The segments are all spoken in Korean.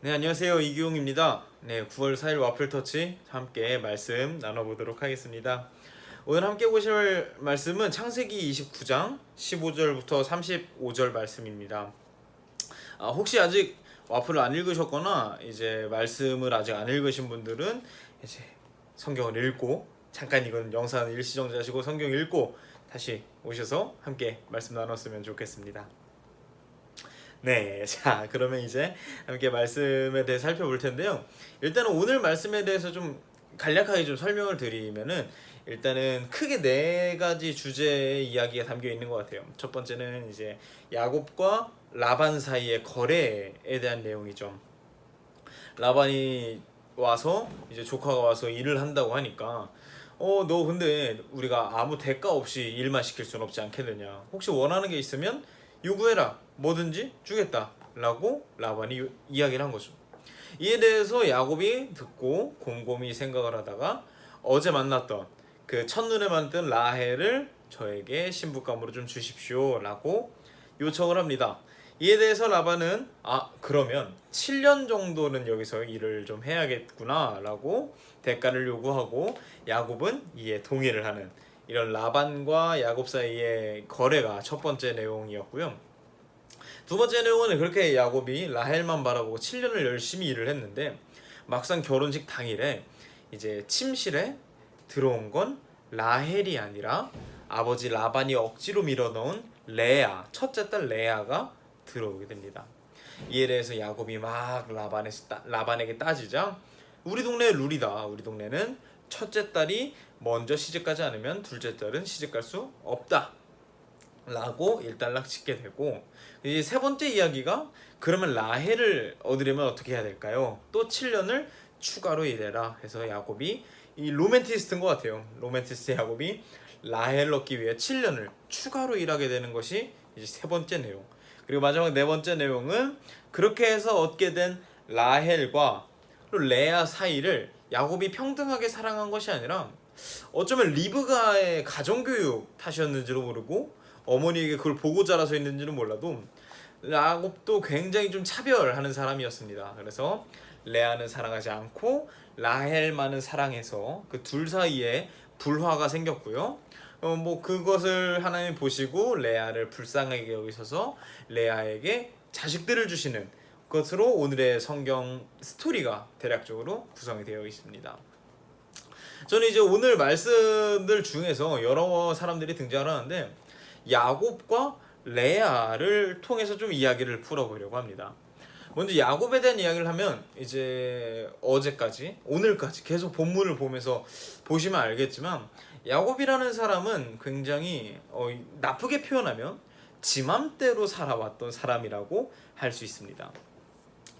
네 안녕하세요 이기용입니다. 네 9월 4일 와플 터치 함께 말씀 나눠보도록 하겠습니다. 오늘 함께 보실 말씀은 창세기 29장 15절부터 35절 말씀입니다. 아, 혹시 아직 와플을 안 읽으셨거나 이제 말씀을 아직 안 읽으신 분들은 이제 성경을 읽고 잠깐 이건 영상 일시정지하시고 성경 읽고 다시 오셔서 함께 말씀 나눴으면 좋겠습니다. 네, 자 그러면 이제 함께 말씀에 대해 살펴볼 텐데요. 일단은 오늘 말씀에 대해서 좀 간략하게 좀 설명을 드리면은 일단은 크게 네 가지 주제의 이야기가 담겨 있는 것 같아요. 첫 번째는 이제 야곱과 라반 사이의 거래에 대한 내용이죠. 라반이 와서 이제 조카가 와서 일을 한다고 하니까 어 너 근데 우리가 아무 대가 없이 일만 시킬 수는 없지 않겠느냐 혹시 원하는 게 있으면 요구해라. 뭐든지 주겠다 라고 라반이 요- 이야기를 한 거죠. 이에 대해서 야곱이 듣고 곰곰이 생각을 하다가 어제 만났던 그 첫눈에 만났던 라헬을 저에게 신부감으로 좀 주십시오 라고 요청을 합니다. 이에 대해서 라반은 아 그러면 7년 정도는 여기서 일을 좀 해야겠구나 라고 대가를 요구하고 야곱은 이에 동의를 하는 이런 라반과 야곱 사이의 거래가 첫 번째 내용이었고요. 두 번째 내용은 그렇게 야곱이 라헬만 바라보고 7년을 열심히 일을 했는데 막상 결혼식 당일에 이제 침실에 들어온 건 라헬이 아니라 아버지 라반이 억지로 밀어넣은 레아 첫째 딸 레아가 들어오게 됩니다. 이에 대해서 야곱이 막 라반에서 따, 라반에게 따지자 우리 동네 룰이다. 우리 동네는 첫째 딸이 먼저 시집 가지 않으면 둘째 딸은 시집 갈 수 없다. 라고 일단락 짓게 되고 이제 세 번째 이야기가 그러면 라헬을 얻으려면 어떻게 해야 될까요? 또 7년을 추가로 일해라 해서 야곱이 이 로맨티스트인 것 같아요. 로맨티스트 야곱이 라헬 얻기 위해 7년을 추가로 일하게 되는 것이 이제 세 번째 내용. 그리고 마지막 네 번째 내용은 그렇게 해서 얻게 된 라헬과 또 레아 사이를 야곱이 평등하게 사랑한 것이 아니라 어쩌면 리브가의 가정교육 탓이었는지도 모르고 어머니에게 그걸 보고 자라서 있는지는 몰라도 야곱도 굉장히 좀 차별하는 사람이었습니다. 그래서 레아는 사랑하지 않고 라헬만은 사랑해서 그 둘 사이에 불화가 생겼고요. 어, 뭐 그것을 하나님 보시고 레아를 불쌍하게 여기셔서 레아에게 자식들을 주시는 것으로 오늘의 성경 스토리가 대략적으로 구성이 되어 있습니다. 저는 이제 오늘 말씀들 중에서 여러 사람들이 등장을 하는데 야곱과 레아를 통해서 좀 이야기를 풀어보려고 합니다. 먼저 야곱에 대한 이야기를 하면 이제 어제까지 오늘까지 계속 본문을 보면서 보시면 알겠지만 야곱이라는 사람은 굉장히 어, 나쁘게 표현하면 지 맘대로 살아왔던 사람이라고 할 수 있습니다.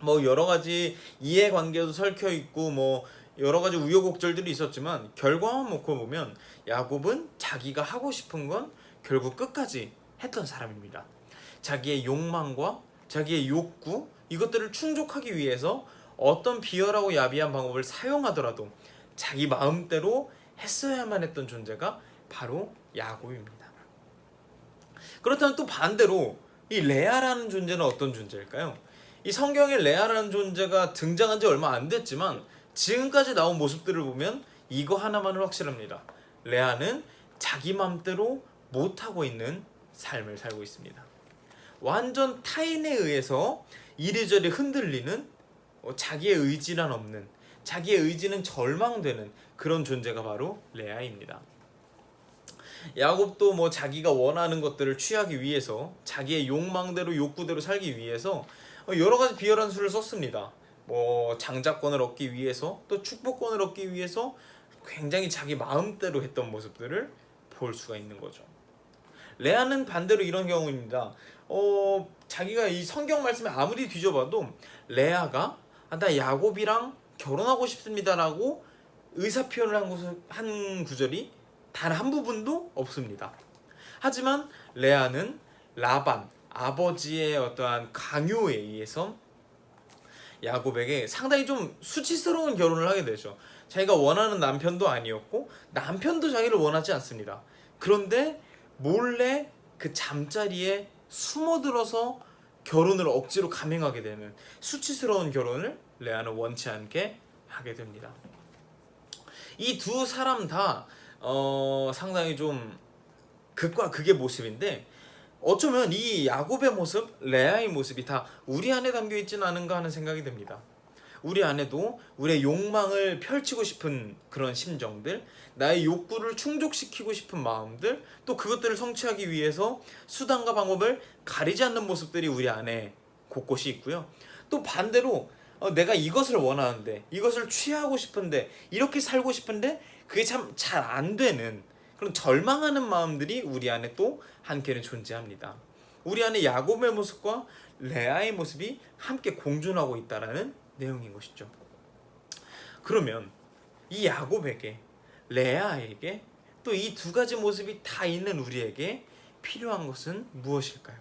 뭐 여러 가지 이해관계도 설켜 있고 뭐 여러 가지 우여곡절들이 있었지만 결과만 놓고 보면 야곱은 자기가 하고 싶은 건 결국 끝까지 했던 사람입니다. 자기의 욕망과 자기의 욕구 이것들을 충족하기 위해서 어떤 비열하고 야비한 방법을 사용하더라도 자기 마음대로 했어야만 했던 존재가 바로 야곱입니다. 그렇다면 또 반대로 이 레아라는 존재는 어떤 존재일까요? 이 성경에 레아라는 존재가 등장한 지 얼마 안 됐지만 지금까지 나온 모습들을 보면 이거 하나만은 확실합니다. 레아는 자기 맘대로 못하고 있는 삶을 살고 있습니다. 완전 타인에 의해서 이리저리 흔들리는 어, 자기의 의지란 없는 자기의 의지는 절망되는 그런 존재가 바로 레아입니다. 야곱도 뭐 자기가 원하는 것들을 취하기 위해서 자기의 욕망대로 욕구대로 살기 위해서 어, 여러 가지 비열한 수를 썼습니다. 뭐 장자권을 얻기 위해서 또 축복권을 얻기 위해서 굉장히 자기 마음대로 했던 모습들을 볼 수가 있는 거죠. 레아는 반대로 이런 경우입니다. 어, 자기가 이 성경 말씀에 아무리 뒤져봐도 레아가 아, 나 야곱이랑 결혼하고 싶습니다라고 의사 표현을 한, 곳, 한 구절이 단 한 부분도 없습니다. 하지만 레아는 라반 아버지의 어떠한 강요에 의해서 야곱에게 상당히 좀 수치스러운 결혼을 하게 되죠. 자기가 원하는 남편도 아니었고 남편도 자기를 원하지 않습니다. 그런데 몰래 그 잠자리에 숨어들어서 결혼을 억지로 감행하게 되는 수치스러운 결혼을 레아는 원치 않게 하게 됩니다. 이 두 사람 다 어, 상당히 좀 극과 극의 모습인데 어쩌면 이 야곱의 모습, 레아의 모습이 다 우리 안에 담겨 있지는 않은가 하는 생각이 듭니다. 우리 안에도 우리의 욕망을 펼치고 싶은 그런 심정들, 나의 욕구를 충족시키고 싶은 마음들, 또 그것들을 성취하기 위해서 수단과 방법을 가리지 않는 모습들이 우리 안에 곳곳이 있고요. 또 반대로 어, 내가 이것을 원하는데, 이것을 취하고 싶은데, 이렇게 살고 싶은데 그게 참 잘 안 되는 그런 절망하는 마음들이 우리 안에 또 한켠에 존재합니다. 우리 안에 야곱의 모습과 레아의 모습이 함께 공존하고 있다라는 내용인 것이죠. 그러면 이 야곱에게 레아에게 또 이 두 가지 모습이 다 있는 우리에게 필요한 것은 무엇일까요?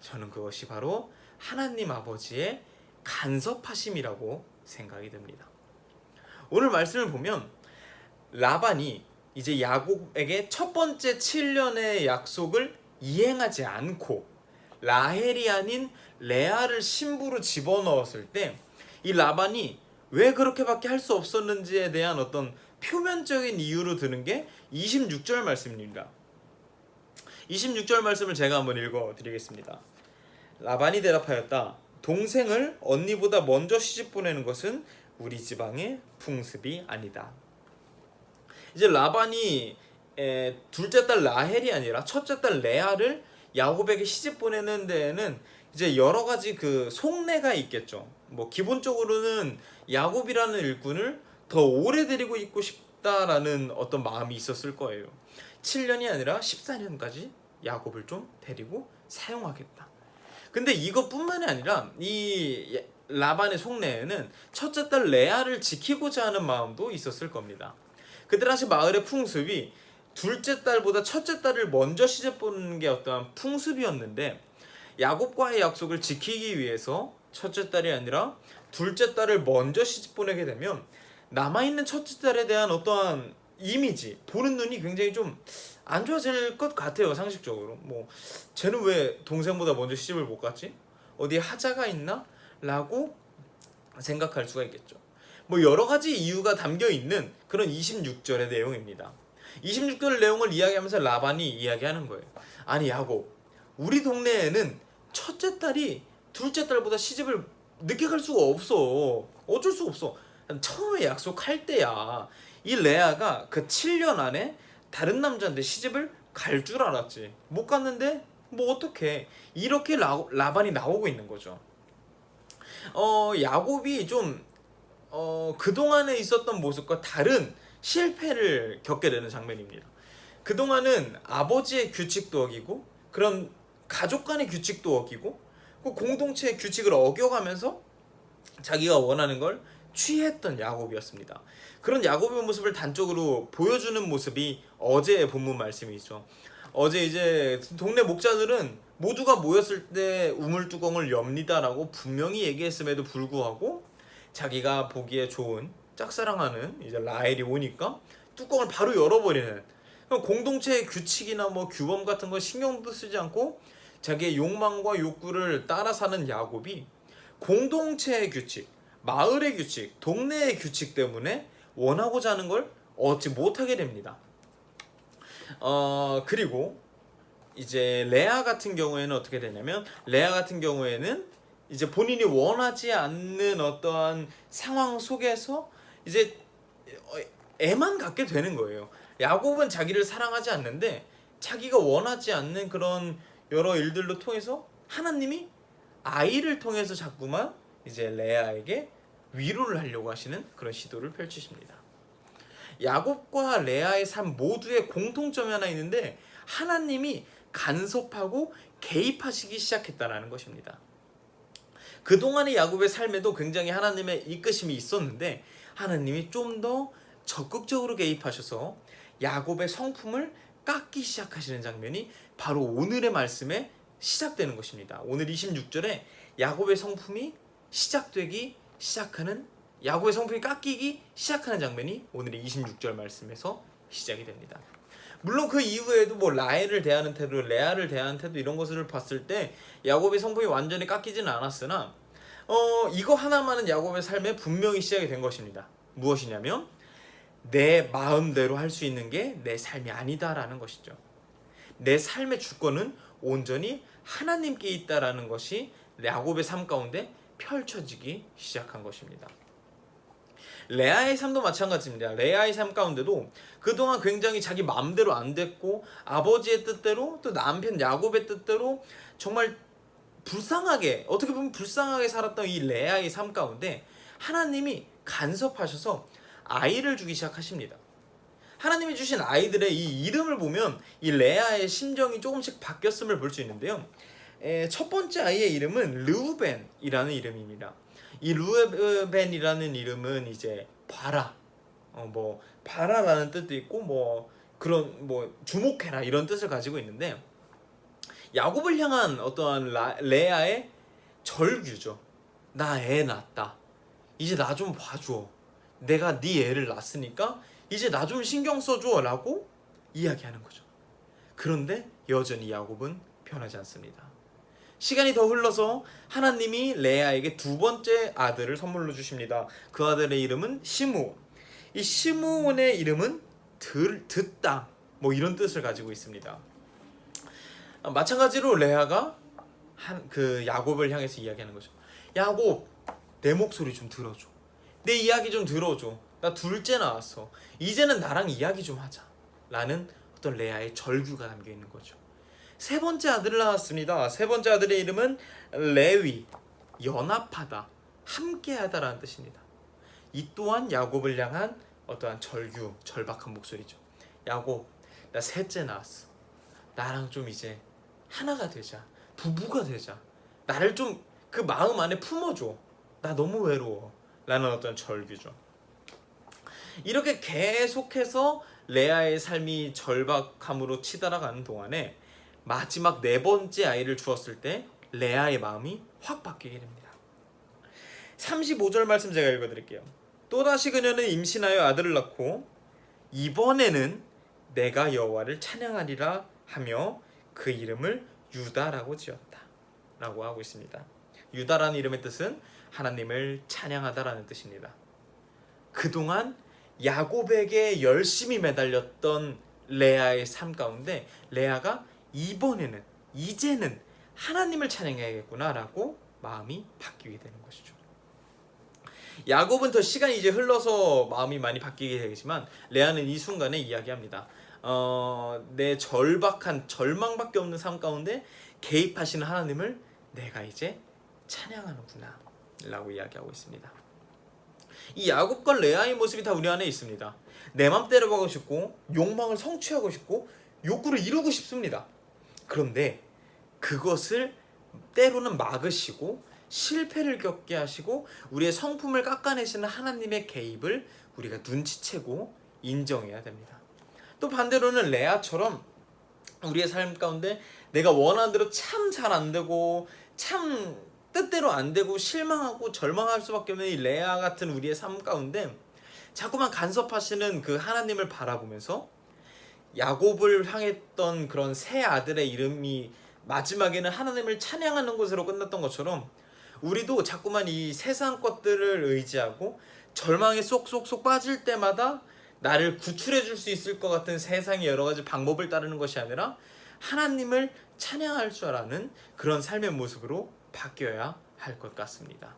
저는 그것이 바로 하나님 아버지의 간섭하심이라고 생각이 듭니다. 오늘 말씀을 보면 라반이 이제 야곱에게 첫 번째 7년의 약속을 이행하지 않고 라헬이 아닌 레아를 신부로 집어넣었을 때 이 라반이 왜 그렇게밖에 할 수 없었는지에 대한 어떤 표면적인 이유로 드는 게 26절 말씀입니다. 26절 말씀을 제가 한번 읽어 드리겠습니다. 라반이 대답하였다. 동생을 언니보다 먼저 시집 보내는 것은 우리 지방의 풍습이 아니다. 이제 라반이 에, 둘째 딸 라헬이 아니라 첫째 딸 레아를 야곱에게 시집 보내는 데에는 이제 여러 가지 그 속내가 있겠죠. 뭐 기본적으로는 야곱이라는 일꾼을 더 오래 데리고 있고 싶다라는 어떤 마음이 있었을 거예요. 7년이 아니라 14년까지 야곱을 좀 데리고 사용하겠다. 근데 이것뿐만이 아니라 이 라반의 속내에는 첫째 딸 레아를 지키고자 하는 마음도 있었을 겁니다. 그때 당시 마을의 풍습이 둘째 딸보다 첫째 딸을 먼저 시집 보는 게 어떠한 풍습이었는데 야곱과의 약속을 지키기 위해서 첫째 딸이 아니라 둘째 딸을 먼저 시집 보내게 되면 남아있는 첫째 딸에 대한 어떠한 이미지 보는 눈이 굉장히 좀 안 좋아질 것 같아요 상식적으로. 뭐 쟤는 왜 동생보다 먼저 시집을 못 갔지? 어디에 하자가 있나? 라고 생각할 수가 있겠죠 뭐 여러 가지 이유가 담겨 있는 그런 26절의 내용입니다. 26절 내용을 이야기하면서 라반이 이야기하는 거예요. 아니 야곱 우리 동네에는 첫째 딸이 둘째 딸보다 시집을 늦게 갈 수가 없어. 어쩔 수 없어. 처음에 약속할 때야. 이 레아가 그 7년 안에 다른 남자한테 시집을 갈 줄 알았지. 못 갔는데 뭐 어떻게 이렇게 라, 라반이 나오고 있는 거죠. 어 야곱이 좀 어, 그동안에 있었던 모습과 다른 실패를 겪게 되는 장면입니다 그동안은 아버지의 규칙도 어기고 그런 가족 간의 규칙도 어기고 그 공동체의 규칙을 어겨가면서 자기가 원하는 걸 취했던 야곱이었습니다. 그런 야곱의 모습을 단적으로 보여주는 모습이 어제의 본문 말씀이죠. 어제 이제 동네 목자들은 모두가 모였을 때 우물뚜껑을 엽니다라고 분명히 얘기했음에도 불구하고 자기가 보기에 좋은 짝사랑하는 이제 라헬이 오니까 뚜껑을 바로 열어버리는 공동체의 규칙이나 뭐 규범 같은 거 신경도 쓰지 않고 자기의 욕망과 욕구를 따라 사는 야곱이 공동체의 규칙, 마을의 규칙, 동네의 규칙 때문에 원하고자 하는 걸 얻지 못하게 됩니다. 어 그리고 이제 레아 같은 경우에는 어떻게 되냐면 레아 같은 경우에는 이제 본인이 원하지 않는 어떠한 상황 속에서 이제 애만 갖게 되는 거예요. 야곱은 자기를 사랑하지 않는데 자기가 원하지 않는 그런 여러 일들로 통해서 하나님이 아이를 통해서 자꾸만 이제 레아에게 위로를 하려고 하시는 그런 시도를 펼치십니다. 야곱과 레아의 삶 모두의 공통점이 하나 있는데 하나님이 간섭하고 개입하시기 시작했다라는 것입니다. 그동안의 야곱의 삶에도 굉장히 하나님의 이끄심이 있었는데 하나님이 좀 더 적극적으로 개입하셔서 야곱의 성품을 깎기 시작하시는 장면이 바로 오늘의 말씀에 시작되는 것입니다. 오늘 26절에 야곱의 성품이 시작되기 시작하는 야곱의 성품이 깎이기 시작하는 장면이 오늘의 26절 말씀에서 시작이 됩니다. 물론 그 이후에도 뭐 라헬을 대하는 태도, 레아를 대하는 태도 이런 것을 봤을 때 야곱의 성품이 완전히 깎이지는 않았으나 어 이거 하나만은 야곱의 삶에 분명히 시작이 된 것입니다. 무엇이냐면 내 마음대로 할 수 있는 게 내 삶이 아니다라는 것이죠. 내 삶의 주권은 온전히 하나님께 있다라는 것이 야곱의 삶 가운데 펼쳐지기 시작한 것입니다. 레아의 삶도 마찬가지입니다. 레아의 삶 가운데도 그동안 굉장히 자기 마음대로 안 됐고 아버지의 뜻대로 또 남편 야곱의 뜻대로 정말 불쌍하게 어떻게 보면 불쌍하게 살았던 이 레아의 삶 가운데 하나님이 간섭하셔서 아이를 주기 시작하십니다. 하나님이 주신 아이들의 이 이름을 보면 이 레아의 심정이 조금씩 바뀌었음을 볼 수 있는데요. 에, 첫 번째 아이의 이름은 르우벤이라는 이름입니다. 이 르우벤이라는 이름은 이제 봐라, 어, 뭐 봐라라는 뜻도 있고 뭐 그런 뭐 주목해라 이런 뜻을 가지고 있는데 야곱을 향한 어떠한 라, 레아의 절규죠. 나 애 낳았다. 이제 나 좀 봐줘. 내가 네 애를 낳았으니까 이제 나 좀 신경 써줘라고 이야기하는 거죠. 그런데 여전히 야곱은 변하지 않습니다. 시간이 더 흘러서 하나님이 레아에게 두 번째 아들을 선물로 주십니다. 그 아들의 이름은 시므온. 이 시므온의 이름은 들, 듣다. 뭐 이런 뜻을 가지고 있습니다. 아, 마찬가지로 레아가 한 그 야곱을 향해서 이야기하는 거죠. 야곱, 내 목소리 좀 들어줘. 내 이야기 좀 들어줘. 나 둘째 나왔어. 이제는 나랑 이야기 좀 하자. 라는 어떤 레아의 절규가 담겨 있는 거죠. 세 번째 아들을 낳았습니다. 세 번째 아들의 이름은 레위, 연합하다, 함께하다라는 뜻입니다. 이 또한 야곱을 향한 어떠한 절규, 절박한 목소리죠. 야곱, 나 셋째 나왔어. 나랑 좀 이제 하나가 되자. 부부가 되자. 나를 좀 그 마음 안에 품어줘. 나 너무 외로워. 라는 어떤 절규죠. 이렇게 계속해서 레아의 삶이 절박함으로 치달아가는 동안에 마지막 네 번째 아이를 주었을 때 레아의 마음이 확 바뀌게 됩니다. 35절 말씀 제가 읽어드릴게요. 또다시 그녀는 임신하여 아들을 낳고 이번에는 내가 여호와를 찬양하리라 하며 그 이름을 유다라고 지었다. 라고 하고 있습니다. 유다라는 이름의 뜻은 하나님을 찬양하다라는 뜻입니다. 그동안 야곱에게 열심히 매달렸던 레아의 삶 가운데 레아가 이번에는 이제는 하나님을 찬양해야겠구나라고 마음이 바뀌게 되는 것이죠. 야곱은 더 시간이 이제 흘러서 마음이 많이 바뀌게 되겠지만 레아는 이 순간에 이야기합니다. 어, 내 절박한 절망밖에 없는 삶 가운데 개입하시는 하나님을 내가 이제 찬양하는구나 라고 이야기하고 있습니다. 이 야곱과 레아의 모습이 다 우리 안에 있습니다. 내 맘대로 가고 싶고 욕망을 성취하고 싶고 욕구를 이루고 싶습니다. 그런데 그것을 때로는 막으시고 실패를 겪게 하시고 우리의 성품을 깎아내시는 하나님의 개입을 우리가 눈치채고 인정해야 됩니다. 또 반대로는 레아처럼 우리의 삶 가운데 내가 원하는 대로 참 잘 안 되고 참 뜻대로 안 되고 실망하고 절망할 수밖에 없는 이 레아 같은 우리의 삶 가운데 자꾸만 간섭하시는 그 하나님을 바라보면서 야곱을 향했던 그런 새 아들의 이름이 마지막에는 하나님을 찬양하는 것으로 끝났던 것처럼 우리도 자꾸만 이 세상 것들을 의지하고 절망에 쏙쏙쏙 빠질 때마다 나를 구출해 줄 수 있을 것 같은 세상의 여러 가지 방법을 따르는 것이 아니라 하나님을 찬양할 줄 아는 그런 삶의 모습으로 바뀌어야 할 것 같습니다.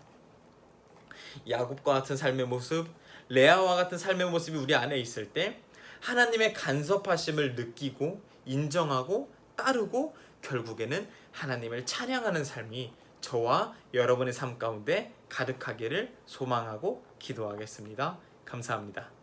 야곱과 같은 삶의 모습, 레아와 같은 삶의 모습이 우리 안에 있을 때 하나님의 간섭하심을 느끼고 인정하고 따르고 결국에는 하나님을 찬양하는 삶이 저와 여러분의 삶 가운데 가득하기를 소망하고 기도하겠습니다. 감사합니다.